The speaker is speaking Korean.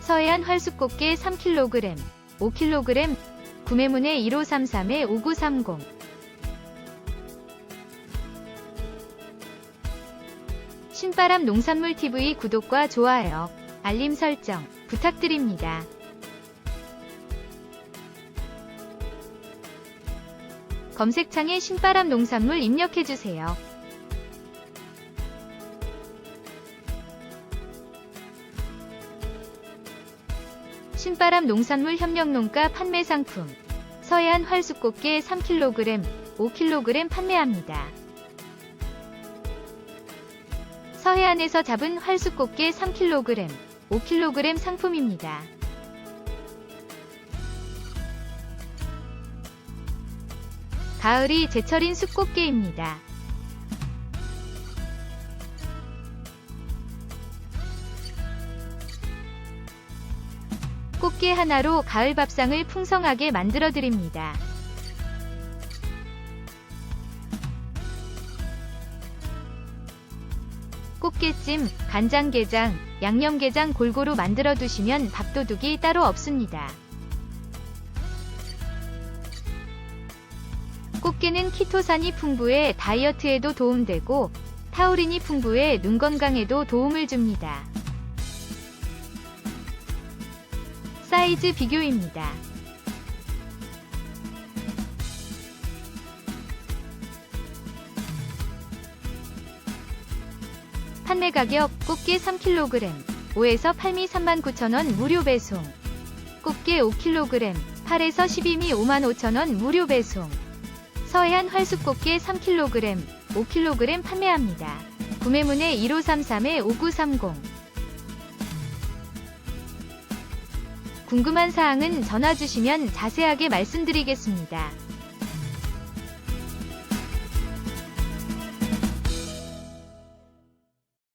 서해안 활수꽃게 3kg, 5kg, 구매문의 1533-5930. 신바람 농산물 TV 구독과 좋아요, 알림 설정 부탁드립니다. 검색창에 신바람 농산물 입력해주세요. 신바람 농산물 협력농가 판매 상품 서해안 활수꽃게 3kg, 5kg 판매합니다. 서해안에서 잡은 활수꽃게 3kg, 5kg 상품입니다. 가을이 제철인 숯꽃게입니다. 꽃게 하나로 가을 밥상을 풍성하게 만들어 드립니다. 꽃게찜, 간장게장, 양념게장 골고루 만들어 두시면 밥도둑이 따로 없습니다. 꽃게는 키토산이 풍부해 다이어트에도 도움되고 타우린이 풍부해 눈 건강에도 도움을 줍니다. 사이즈 비교입니다. 판매 가격 꽃게 3kg 5에서 8미 39,000원 무료 배송 꽃게 5kg 8에서 12미 55,000원 무료 배송 서해안 활수꽃게 3kg 5kg 판매합니다. 구매문의 1533-5930 궁금한 사항은 전화 주시면 자세하게 말씀드리겠습니다.